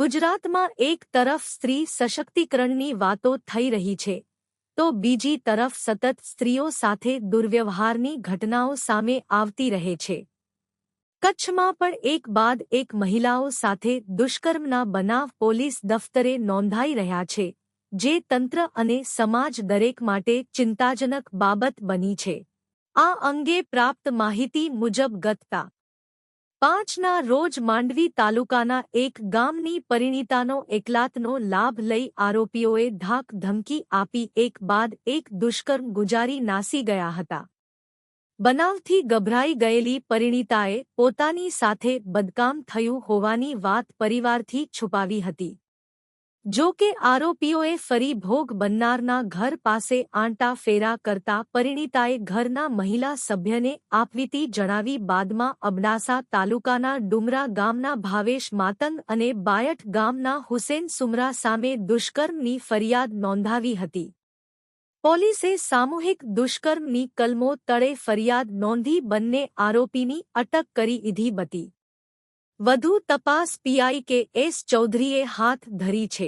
ગુજરાતમાં એક તરફ સ્ત્રી સશક્તિકરણની વાતો થઈ રહી છે, તો બીજી તરફ સતત સ્ત્રીઓ સાથે દુર્વ્યવહારની ઘટનાઓ સામે આવતી રહે છે. કચ્છમાં પણ એક બાદ એક મહિલાઓ સાથે દુષ્કર્મના બનાવ પોલીસ દફતરે નોંધાઈ રહ્યા છે, જે તંત્ર અને સમાજ દરેક માટે ચિંતાજનક બાબત બની છે. આ અંગે પ્રાપ્ત માહિતી મુજબ ગતતા પાંચના રોજ માંડવી તાલુકાના એક ગામની પરિણીતાનો એકલાતનો લાભ લઈ આરોપીઓએ ધાક ધમકી આપી. એક બાદ એક દુષ્કર્મ ગુજારી નાસી ગયા હતા. બનાવથી ગભરાઈ ગયેલી પરિણીતાએ પોતાની સાથે બદકામ થયું હોવાની વાત પરિવારથી છુપાવી હતી. જો કે આરોપીઓએ ફરી ભોગ બનનારના ઘર પાસે આંટા ફેરા કરતા પરિણીતાએ ઘરના મહિલા સભ્યને આપવીતી જણાવી બાદમાં અબડાસા તાલુકાના ડુમરા ગામના ભાવેશ માતંગ અને બાયઠ ગામના હુસેન સુમરા સામે દુષ્કર્મની ફરિયાદ નોંધાવી હતી. પોલીસે સામૂહિક દુષ્કર્મની કલમો તળે ફરિયાદ નોંધી બંને આરોપીની અટક કરી દીધી હતી. વધુ તપાસ પીઆઈ કે એસ ચૌધરીએ હાથ ધરી છે.